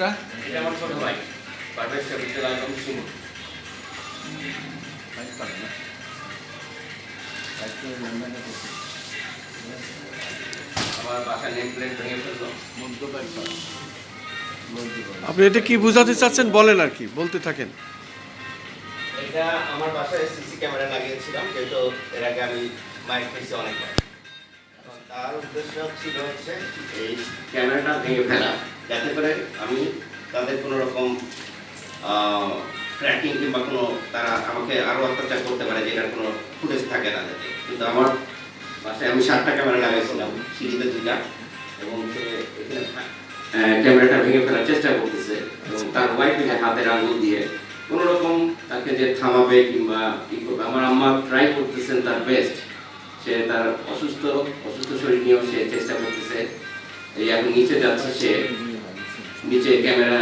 লোকটা এটা আমার ছোট ভাই পারভেজ শফিকুল আলম সুমন আমার বাসা নেম প্লেট ভেঙে ফেলল আপনি এটা কি বোঝাতে চাচ্ছেন? বলেন আর কি বলতে থাকেন। এটা আমার বাসায় সিসি ক্যামেরা লাগিয়েছিলাম যেহেতু এর আগে আমি মাইক খেয়েছি অনেকবার। তার উদ্দেশ্য ছিল হচ্ছে এই ক্যামেরাটা ভেঙে ফেলা। যাতে করে আমি তাদের কোনো রকম ট্র্যাকিং কিংবা কোনো তারা আমাকে আরও অত্যাচার করতে পারে যে যেটার কোনো ফুটেজ থাকে না যাতে কিন্তু আমার বাসায় আমি সাতটা ক্যামেরা লাগাইছিলাম, সিঁড়িতে দুটা এবং সে ক্যামেরাটা ভেঙে ফেলার চেষ্টা করতেছে, এবং তার ওয়াইফ হাতের আঙুল দিয়ে কোনো রকম তাকে যে থামাবে কিংবা ই করবে, আমার আম্মা ট্রাই করতেছেন তার বেস্ট সে তার অসুস্থ অসুস্থ শরীর নিয়েও সে চেষ্টা করতেছে। এই এখন নিচে যাচ্ছে সে নিচে ক্যামেরা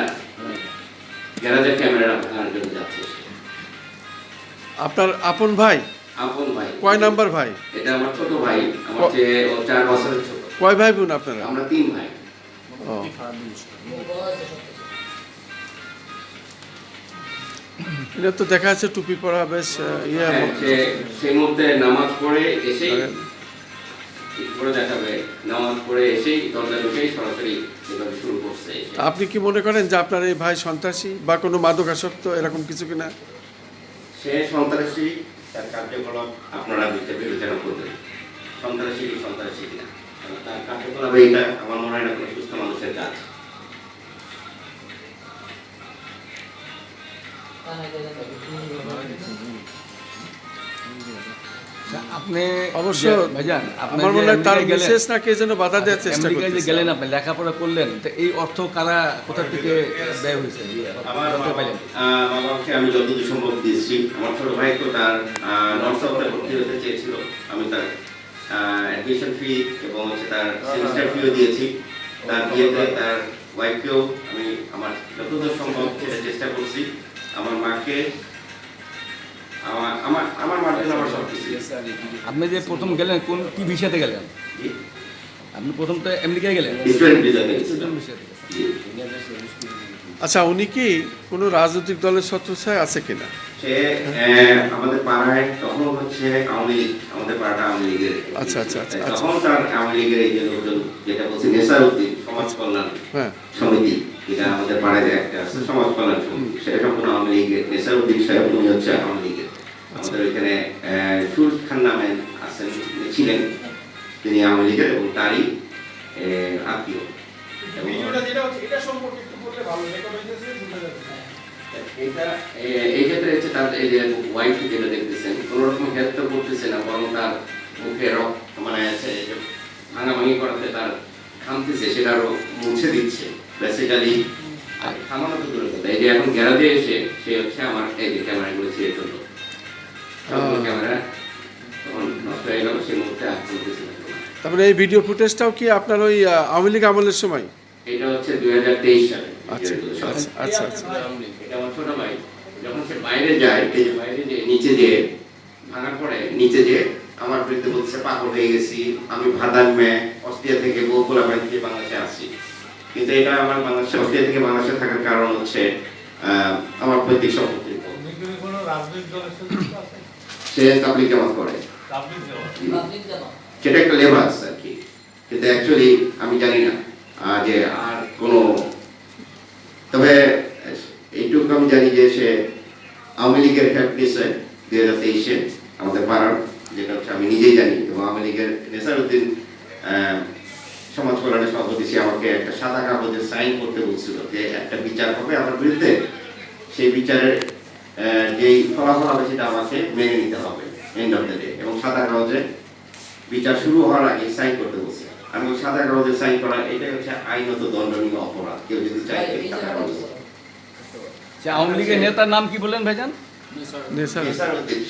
গ্যারাজের ক্যামেরা ভাঙার জন্য যাচ্ছে আপনার আপন ভাই? আপন ভাই। কয় নাম্বার ভাই? এটা আমার ছোট ভাই আমার চেয়ে ও চার বছরের ছোট। কয় ভাই বোন আপনারা? আমরা তিন ভাই। এটা তো দেখা যাচ্ছে টুপি পরা বেশ ইয়ে হ্যাঁ, সেই মুহূর্তে নামাজ পড়ে এসেই করে দেখাবে? নামাজ পড়ে এসেই দরজা ঢুকেই সরাসরি আপনি কি মনে করেন যে আপনার এই ভাই সন্ত্রাসী বা কোনো মাদকাসক্ত এরকম কিছু কিনা? সে সন্ত্রাসী তার কার্যকলাপ আপনারা বিচার বিবেচনা করবেন। সন্ত্রাসী কি সন্ত্রাসী কিনা? তার কার্যকলাপ এইটা আমার মনে হয় না কোনো সুস্থ মানুষের কাজ। আপনি অবশ্য ভাইজান আমার মনে হয় তার বিশেষ না কে যেন বাধা দেওয়ার চেষ্টা আমেরিকায় যে গেলেন আপনি লেখাপড়া করলেন তো এই অর্থ কারা কোথা থেকে ব্যয় হয়েছে? আমার বাবাকে আমি যতদূর সম্ভব দিয়েছি। আমার ছোট ভাই তো তার নর্থ সাউথে ভর্তি হতে চেয়েছিল। আমি তার অ্যাডমিশন ফি এবং হচ্ছে তার সেমিস্টার ফিও দিয়েছি। তার বিয়েতে তার ওয়াইফকেও আমি আমার যতদূর সম্ভব চেষ্টা করছি। আমার মাকে আমার আমার আমার মার আমার সব কিছু আপনি যে প্রথম গেলেন কোন কি ভিসাতে গেলেন? আপনি প্রথম তো আমেরিকায় গেলেন। আচ্ছা উনি কি কোনো রাজনৈতিক দলের সদস্য আছে কিনা? সে আমাদের পাড়ায় তখন হচ্ছে আওয়ামী লীগ আমাদের পাড়াটা আওয়ামী লীগের। আচ্ছা, আচ্ছা, আচ্ছা, আচ্ছা। তখন তার আওয়ামী লীগের এই যে লোকজন যেটা বলছে নেসারউদ্দিন সমাজ কল্যাণ হ্যাঁ। সমিতি যেটা আমাদের পাড়ায় যে একটা আছে সমাজ কল্যাণ সমিতি সেটা সম্পূর্ণ আওয়ামী লীগের নেসারউদ্দিন সাহেব উনি হচ্ছে আওয়ামী লীগের আমাদের ওইখানে আহ, সুর খান নামে আছেন ছিলেন। তিনি আওয়ামী লীগের এবং তারই আত্মীয়। এই ক্ষেত্রে হচ্ছে তার এই যে ওয়াইফ যেটা দেখতেছেন কোনো রকম হেল্প তো করতেছে না বরং তার মুখে রক্ত মানে আছে ভাঙাভাঙি করাতে তার খামতেছে সেটা আরও মুছে দিচ্ছে। বেসিক্যালি থামানো তো দূরের কথা। এই যে এখন গ্যারাজে এসে সে হচ্ছে আমার এই যে ক্যামেরাগুলো ছিঁড়ে ফেলল। ক্যামেরা তখন নষ্ট হয়ে গেল সেই মুহূর্তে আর চলতেছে তারপরে এই ভিডিও ফুটেজটাও কি আপনার ওই আওয়ামী লীগ আমলের সময়? এটা হচ্ছে দুই হাজার তেইশ সালে। আচ্ছা আচ্ছা আচ্ছা আচ্ছা। এটা আমার ছোট ভাই। যখন সে বাইরে যায় এই বাইরে যে নিচে যে ভাঙার পরে নিচে যে আমার বিরুদ্ধে বলছে পাগল হয়ে গেছি আমি ভাদান মেয়ে অস্ট্রিয়া থেকে বাড়ি থেকে বাংলাদেশে আসি কিন্তু এটা আমার বাংলাদেশে অস্ট্রিয়া থেকে বাংলাদেশে থাকার কারণ হচ্ছে আমার পৈতৃক সম্পত্তি কোনো রাজনৈতিক দলের? সে তাবলিগ জামাত করে? সেটা একটা লেবাস আর কি। কিন্তু অ্যাকচুয়ালি আমি জানি না যে আর কোনো তবে এইটুকু আমি জানি যে সে আওয়ামী লীগের হেল্প নিয়েছে দুই হাজার তেইশে আমাদের পাড়ার যেটা হচ্ছে আমি নিজেই জানি এবং আওয়ামী লীগের নেসারউদ্দিন আহ, সমাজ কল্যাণের সভাপতি সে আমাকে একটা সাদা কাগজে সাইন করতে বলছিল যে একটা বিচার হবে আমার বিরুদ্ধে। সেই বিচারের আহ, যেই ফলাফল হবে সেটা আমাকে মেনে নিতে হবে। এন্ড অফ দ্য ডে এবং সাদা কাগজে বিচার শুরু হওয়ার আগে সাইন করতে বলছে। আমি ওই সাদা কাগজে সাইন করা এটাই হচ্ছে আইনত দণ্ডনীয় অপরাধ। কেউ যদি চায় সাদা কাগজে আওয়ামী লীগের নেতার নাম কি বললেন ভাইজান?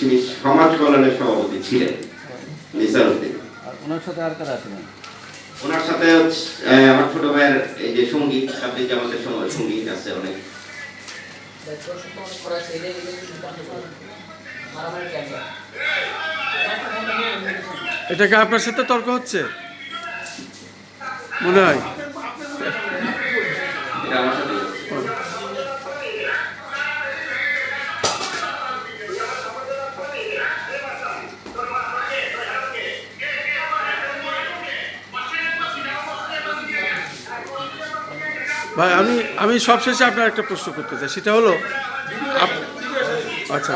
তিনি সমাজ কল্যাণের সভাপতি ছিলেন। নিসারউদ্দিন আর ওনার সাথে আর কারা আছেন? ওনার সাথে হচ্ছে, আহ, আমার ছোট ভাইয়ের এই যে সংগীত সাব্বির জামাতের সময় সংগীত আছে অনেক? এটা কি আপনার সাথে তর্ক হচ্ছে? মনে হয়। ভাই, আমি আমি সবশেষে আপনার একটা প্রশ্ন করতে চাই। সেটা হলো আচ্ছা।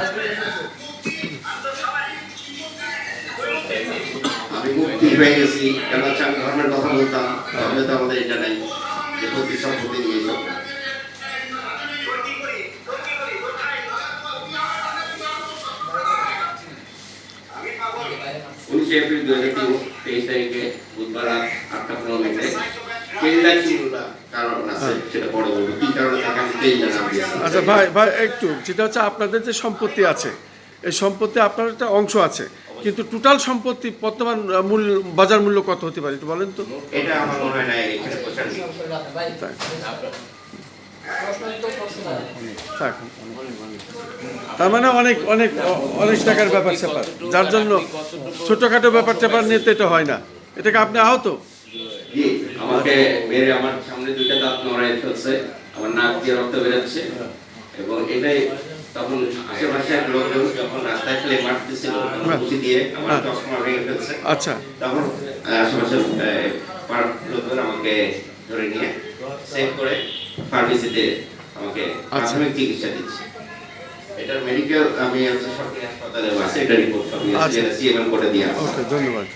মুক্তি হয়ে গেছি। কেন হচ্ছে আমি ধর্মের কথা বলতাম তাহলে তো আমাদের এটা নাই যে প্রতি সম্পত্তি নিয়ে সব। উনিশে এপ্রিল দু হাজার তেইশ তারিখে বুধবার আটটা পনেরো মিনিটে দিয়েছি আচ্ছা ভাই ভাই একটু যেটা হচ্ছে আপনাদের যে সম্পত্তি আছে এই সম্পত্তি আপনার একটা অংশ আছে। কিন্তু টোটাল সম্পত্তি বর্তমান মূল্য বাজার মূল্য কত হতে পারে একটু বলেন তো? এটা আমার মনে হয় না। তার মানে অনেক অনেক অনেক টাকার ব্যাপার স্যাপার। যার জন্য ছোটখাটো ব্যাপার ট্যাপার নিয়ে তো এটা হয় না। এটাকে আপনি আহত? আমাকে মেরে আমার সামনে দুইটা দাঁত নড়াই ফেলছে আমার নাক দিয়ে রক্ত বেরোচ্ছে এবং এটাই তখন আশেপাশে এক লোকজন যখন রাস্তায় ফেলে মারতেছিল তখন দিয়ে আমার হ্যাঁ। চশমা ভেঙে ফেলছে আচ্ছা তখন আহ, পাড়ার লোকজন আমাকে ধরে নিয়ে সেভ করে ফার্মেসিতে আমাকে আচ্ছা। প্রাথমিক চিকিৎসা দিচ্ছে এটার মেডিকেল আমি হচ্ছে সরকারি হাসপাতালে আছে এটা রিপোর্ট আচ্ছা। সিএমএম করে দিয়ে আসছে ধন্যবাদ